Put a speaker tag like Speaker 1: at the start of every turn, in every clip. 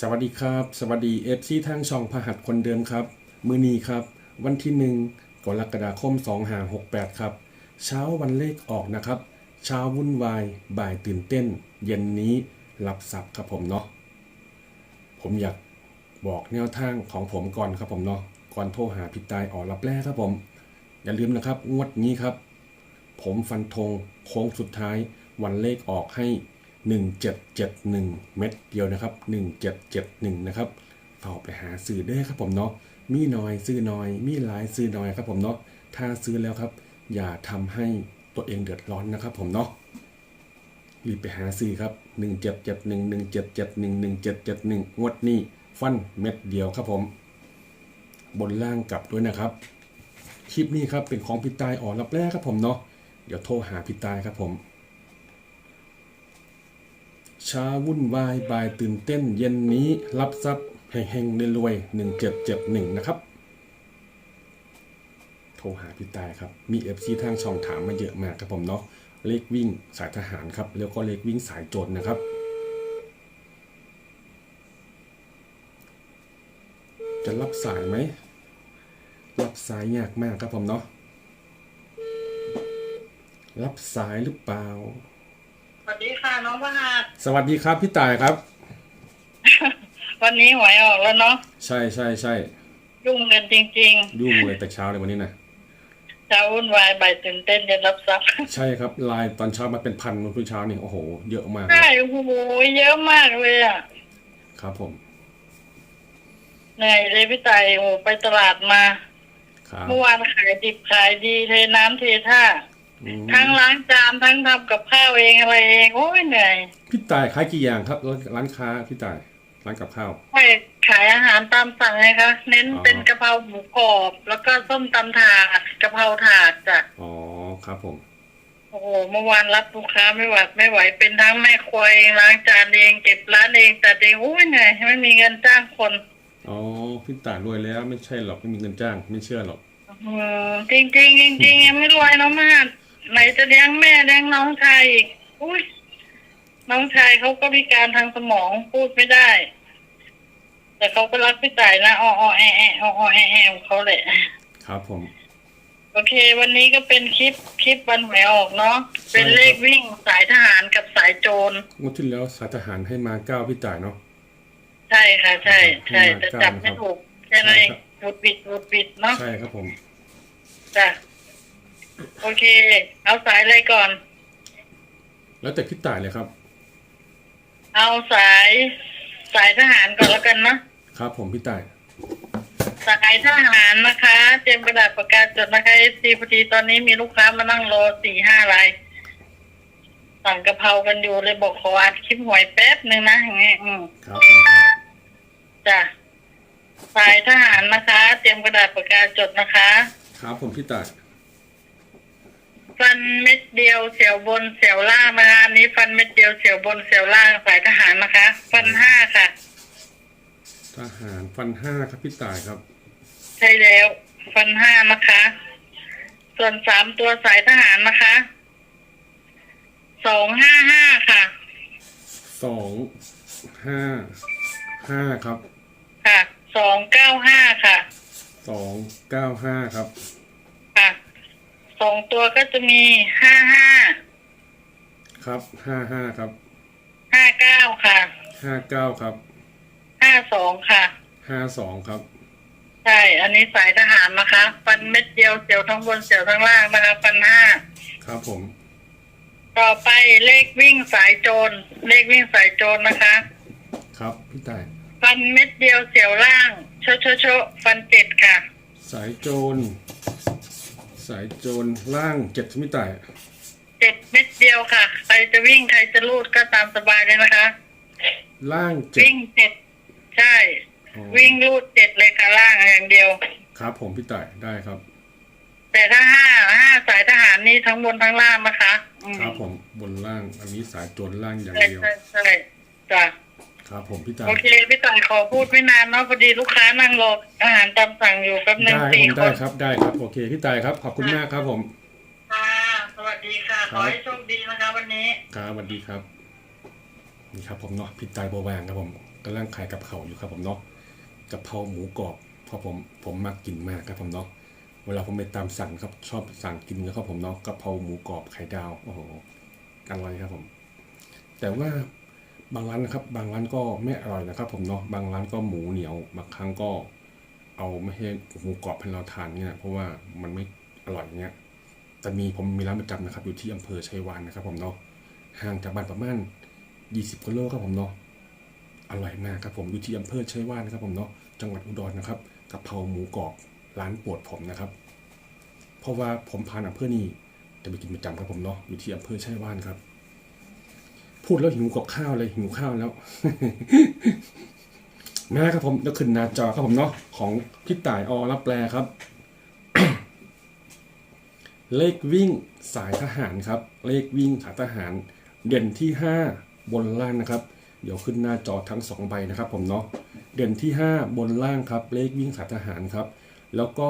Speaker 1: สวัสดีครับ สวัสดีเอฟซีทางช่องพหัสคนเดิมครับ มือนีครับ วันที่หนึ่งกรกฎาคม2 5 6 8 ครับ เช้าวันเลขออกนะครับ เช้าวุ่นวาย บ่ายตื่นเต้น เย็นนี้รับทรัพย์ครับผมเนาะผมอยากบอกแนวทางของผมก่อนครับผมเนาะก่อนโทรหาพิตายออกรับแรกครับผม อย่าลืมนะครับ งวดนี้ครับ ผมฟันธงโค้งสุดท้ายวันเลขออกให้ 1771 เม็ดเดียวนะครับ 1771 นะครับฝาไปหาซื้อได้ครับผมเนาะมีน้อยซื้อน้อย มีหลายซื้อน้อยครับผมเนาะถ้าซื้อแล้วครับ อย่าทำให้ตัวเองเดือดร้อนนะครับผมเนาะรีบไปหาซื้อครับ 1771 1771 1771 งวดนี้ฟันเม็ดเดียวครับผม บนล่างกลับด้วยนะครับ คลิปนี้ครับเป็นของพี่ตายอ่อนรับแรกครับผมเนาะเดี๋ยวโทรหาพี่ตายครับผม เช้าวุ่นวายบ่ายตื่นเต้น เย็นนี้รับทรัพย์เฮงๆรวยๆหนึ่งเจ็ดเจ็ดหนึ่งนะครับ โทรหาพี่ตายครับ มีเอฟซีทางช่องถามมาเยอะมากครับผมเนาะเลขวิ่งสายทหารครับ แล้วก็เลขวิ่งสายโจรนะครับ จะรับสายไหม รับสายยากมากครับผมเนาะรับสายหรือเปล่า
Speaker 2: สวัสดีค่ะน้องประหาร
Speaker 1: สวัสดีครับพี่ต่ายครับ
Speaker 2: วันนี้หวยออกแล้วเนาะ
Speaker 1: ใช่ใช่ใช่
Speaker 2: ยุ่งกันจริง
Speaker 1: ยุ่งเลยแต่เช้าเลยวันนี้นะ
Speaker 2: ๆเช้าวุ่นวายบ่ายตื่นเต้นจะรับทรัพย์
Speaker 1: ใช่ครับไลน์ตอนเช้ามาเป็นพันวันพรุ่งเช้านี่โอ้โห เยอะมากเลย
Speaker 2: ใช่โอ้โหเยอะมากเลยอะ
Speaker 1: ครับผม
Speaker 2: เหนื่อยเลยพี่ไต่โอ้โหไปตลาดมา
Speaker 1: ครับ
Speaker 2: เมื่อวานขายดิบขายดีเทน้ำเทท่า
Speaker 1: อืม
Speaker 2: ทั้งล้างจานทั้งทำกับข้าวเองอะไรเองโอ้ยเหนื่อย
Speaker 1: พี่ต่ายขายกี่อย่างครับร้านร้านค้าพี่ต่ายร้านกับข้าว
Speaker 2: ไม่ขายอาหารตามสั่งไงคะเน้น
Speaker 1: อ๋อ
Speaker 2: เป็นกะเพราหมูกรอบ แล้วก็ส้มตำถาดกะเพราถาดจ้ะ
Speaker 1: อ๋อครับผม
Speaker 2: โอ้โหเมื่อวานรับลูกค้าไม่หวัดไม่ไหวเป็นทั้งแม่ครัวเองล้างจานเองเก็บร้านเองแต่เองโอ้ยเหนื่อยไม่มีเงินจ้างคน
Speaker 1: อ๋อพี่ต่ายรวยแล้วไม่ใช่หรอกไม่มีเงินจ้างไม่เชื่อหรอก
Speaker 2: อืมจริงจริงๆจริงๆยังไม่รวยน้องมาก ไหนจะเลี้ยงแม่เลี้ยงน้องชายอีกอุ้ยน้องชายเขาก็พิการทางสมองพูดไม่ได้ แต่เขาก็รักพี่ต่ายนะอ้ออ้อแอะแอะอ้ออ้อแอะแอะของเขาแหละ
Speaker 1: ครับผม
Speaker 2: โอเค วันนี้ก็เป็นคลิปคลิปวันหวยออกเนาะเป็นเลขวิ่งสายทหารกับสายโจร
Speaker 1: งวดที่แล้วสายทหารให้มาเก้าพี่ต่ายเนาะ
Speaker 2: ใช่ค่ะ ใช่ ใช่
Speaker 1: ให้มา
Speaker 2: แต่จับไม่ถูกแค่นั้นเอง
Speaker 1: ใช่ครับ
Speaker 2: วุดบิดวุดบิดเนาะ
Speaker 1: ใช่ครับผม
Speaker 2: จ้ะ โอเค เอาสายอะไรก่อน
Speaker 1: แล้วแต่พี่ต่ายเลยครับ
Speaker 2: เอาสายสายทหารก่อนแล้วกันเนาะ
Speaker 1: ครับ ผมพี่ต่าย
Speaker 2: สายทหารนะคะ เตรียมกระดาษประกาศจดนะคะเอซีพอดีตอนนี้มีลูกค้ามานั่งรอสี่ห้ารายสั่งกะเพรากันอยู่เลยบอกขออัดคลิปหวยแป๊บหนึ่งนะอย่างเงี้ยอืม
Speaker 1: ครับผมครับ
Speaker 2: จ้ะสายทหารนะคะ เตรียมกระดาษประกาศจดนะคะ
Speaker 1: ครับผมพี่ต่าย
Speaker 2: ฟันเม็ดเดียวเสียวบนเสียวล่างนะคะอันนี้ฟันเม็ดเดียวเสียวบนเสียวล่างสายทหารนะคะ ฟันห้าค่ะ
Speaker 1: ทหารฟันห้าครับพี่ต่ายครับ
Speaker 2: ใช่แล้ว ฟันห้านะคะ ส่วนสามตัวสายทหารนะคะสองห้าห้าค่ะ
Speaker 1: สองห้าห้าครับ
Speaker 2: ค่ะสองเก้าห้าค่ะ
Speaker 1: สองเก้าห้าครับ
Speaker 2: ค่ะ สองตัวก็จะมีห้าห้า
Speaker 1: ครับห้าห้าครับ
Speaker 2: ห้าเก้าค่ะ
Speaker 1: ห้าเก้าครับ
Speaker 2: ห้าสองค่ะ
Speaker 1: ห้าสองครับ
Speaker 2: ใช่ อันนี้สายทหารนะคะ ฟันเม็ดเดียวเสียวทั้งบนเสียวทั้งล่างนะคะฟันห้า
Speaker 1: ครับผม
Speaker 2: ต่อไปเลขวิ่งสายโจรเลขวิ่งสายโจรนะคะ
Speaker 1: ครับพี่ต่าย
Speaker 2: ฟันเม็ดเดียวเสียวล่างโชะโชะโชะฟันเจ็ดค่ะ
Speaker 1: สายโจร สายโจรล่างเจ็ดพี่ต่าย
Speaker 2: เจ็ดเม็ดเดียวค่ะ ใครจะวิ่งใครจะลูดก็ตามสบายเลยนะคะ
Speaker 1: ล่างเจ็ด
Speaker 2: วิ่งเจ็ดใช่
Speaker 1: อ๋อ
Speaker 2: วิ่งลูดเจ็ดเลยค่ะล่างอย่างเดียว
Speaker 1: ครับผมพี่ต่ายได้ครับ
Speaker 2: แต่ถ้าห้าห้าสายทหารนี่ทั้งบนทั้งล่างนะคะอืม
Speaker 1: ครับผมบนล่างอันนี้สายโจรล่างอย่าง
Speaker 2: ใช่
Speaker 1: เดียว
Speaker 2: ใช่ใช่จ้ะ
Speaker 1: ครับผมพี่ต่าย
Speaker 2: โอเคพี่ต่ายขอพูดไม่นานเนาะพอดีลูกค้านั่งรออาหารตามสั่งอยู่แป๊บนึ
Speaker 1: ได้
Speaker 2: ง
Speaker 1: ผ
Speaker 2: สี่
Speaker 1: ม
Speaker 2: ค
Speaker 1: ได้
Speaker 2: น
Speaker 1: ครับได้ครับโอเคพี่ต่ายครับขอบคุณมากครับผม
Speaker 2: ค่ะสวัสดีค่ะ ขอให้โชคดีนะคะวันนี้
Speaker 1: ครับสวัสดีครับนี่ครับผมเนาะพี่ต่ายโบวางครับผมกำลังขายกับเขาวอยู่ครับผมเนาะกะเพราหมูกรอบเพราะผมผมมักกินมากครับผมเนาะเวลาผมไปตามสั่งครับชอบสั่งกินนะครับผมเนาะกะเพราหมูกรอบไข่ดาวโอ้โหอร่อยครับผม แต่ว่า บางร้านนะครับ บางร้านก็ไม่อร่อยนะครับ ผมเนาะบางร้านก็หมูเหนียวบางครั้งก็เอาไม่ให้หมูกรอบให้เราทานเนี่ยเพราะว่ามันไม่อร่อยเงี้ยแต่มีผมมีร้านประจำนะครับ อยู่ที่อำเภอชัยวานนะครับ ผมเนาะห่างจากบ้านประมาณ20กิโลครับผมเนาะอร่อยมากครับผมอยู่ที่อำเภอชัยวานนะครับผมเนาะจังหวัดอุดรนะครับกะเพราหมูกรอบร้านโปรดผมนะครับ เพราะว่าผมผ่านอำเภอนี้จะไปกินประจำครับผมเนาะอยู่ที่อำเภอชัยวานครับ พูดแล้วหิวกับข้าวเลยหิวข้าวแล้วมาครับผมแล้วขึ้นหน้าจอครับผมเนาะของพี่ต่ายอรับแปลครับ เลขวิ่งสายทหารครับ เลขวิ่งสายทหาร เด่นที่ 5 บนล่างนะครับ เดี๋ยวขึ้นหน้าจอทั้ง 2 ใบนะครับ ผมเนาะเด่นที่ 5 บนล่างครับ เลขวิ่งสายทหารครับ แล้วก็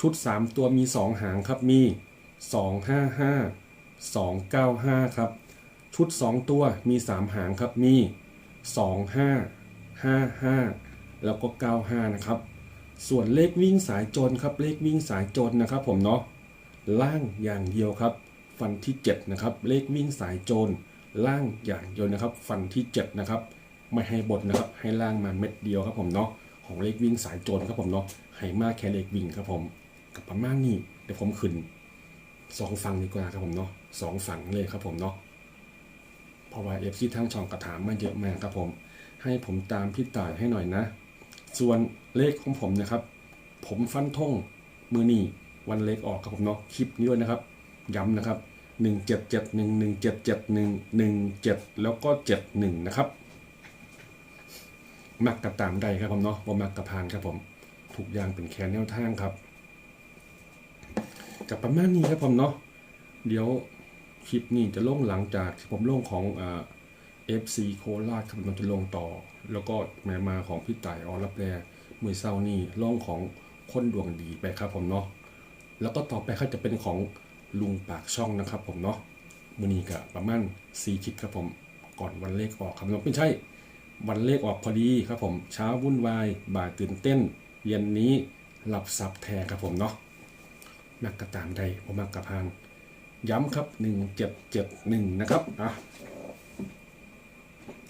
Speaker 1: ชุด 3 ตัวมี 2 หางครับมี 255 295 ครับ ชุด 2 ตัวมี 3 หางครับมี 25 55 แล้วก็ 95 นะครับ ส่วนเลขวิ่งสายโจรครับเลขวิ่งสายโจรนะครับ ผมเนาะล่างอย่างเดียวครับ ฟันที่7นะครับเลขวิ่งสายโจรล่างอย่างเดียวนะครับ ฟันที่7นะครับไม่ให้บทนะครับ ให้ล่างมาเม็ดเดียวครับผมเนาะของเลขวิ่งสายโจรครับผมเนาะให้มากแค่เลขวิ่งครับผมกับประมาณนี้เดี๋ยวผมขึ้นสองฝั่งดีกว่าครับผมเนาะสองฝั่งเลยครับผมเนาะ เพราะว่าเอฟซีทั้งช่องกระถามมาเยอะมากครับผม ให้ผมตามพี่ต่ายให้หน่อยนะ ส่วนเลขของผมนะครับ ผมฟันธงมือนี่วันเลขออกครับผมเนาะคลิปนี้ด้วยนะครับ ย้ำนะครับหนึ่งเจ็ดเจ็ดหนึ่งหนึ่งเจ็ดเจ็ดหนึ่งหนึ่งเจ็ดแล้วก็เจ็ดหนึ่งนะครับ มักกระตามใดครับผมเนาะว่มักกระพานครับผมทุกอย่างเป็นแค่แนวทางครับกับประมาณนี้ครับผมเนาะเดี๋ยว คลิปนี้จะลงหลังจากที่ผมลงของเอฟซีโคราชครับมันจะลงต่อ แล้วก็มามาของพี่ต่ายอรับแรมือเศร้านี่ลงของคนดวงดีไปครับผมเนาะแล้วก็ต่อไปก็จะเป็นของลุงปากช่องนะครับ ผมเนาะมือนี้ก็ประมาณ4คลิปครับผมก่อนวันเลขออกครับผมไม่ใช่ วันเลขออกพอดีครับผมเช้าวุ่นวายบ่ายตื่นเต้น เย็นนี้หลับสับแทครับผมเนาะมักกระตามใดผมมักกระพาน ย้ำครับ 1771 นะครับอะ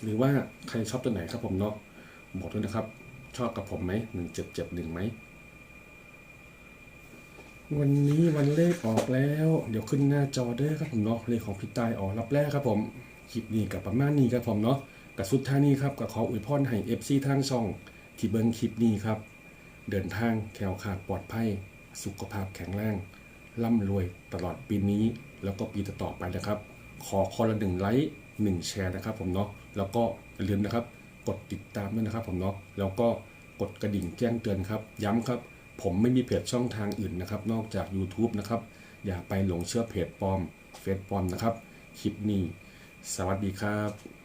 Speaker 1: หรือว่าใครชอบตัวไหนครับผมเนาะบอกด้วยนะครับ ชอบกับผมไหม 1771ไหม วันนี้วันเลขออกแล้ว เดี๋ยวขึ้นหน้าจอเด้อครับผมเนาะเลขของพี่ตายออกรับแรกครับผมคลิปนี้กับประมาณนี้ครับผมเนาะกับสุดท้ายนี้ครับกับขออวยพรให้ FC ทางช่อง ที่เบิ้งคลิปนี้ครับ เดินทางแคล้วคลาดปลอดภัย สุขภาพแข็งแรง ร่ำรวยตลอดปีนี้ แล้วก็ปีต่อๆไปนะครับ ขอคนละหนึ่งไลค์หนึ่งแชร์นะครับผมเนาะแล้วก็อย่าลืมนะครับ กดติดตามด้วยนะครับผมเนาะแล้วก็กดกระดิ่งแจ้งเตือนครับ ย้ำครับ ผมไม่มีเพจช่องทางอื่นนะครับ นอกจาก YouTube นะครับ อย่าไปหลงเชื่อเพจปลอมเฟซปลอมนะครับ คลิปนี้ สวัสดีครับ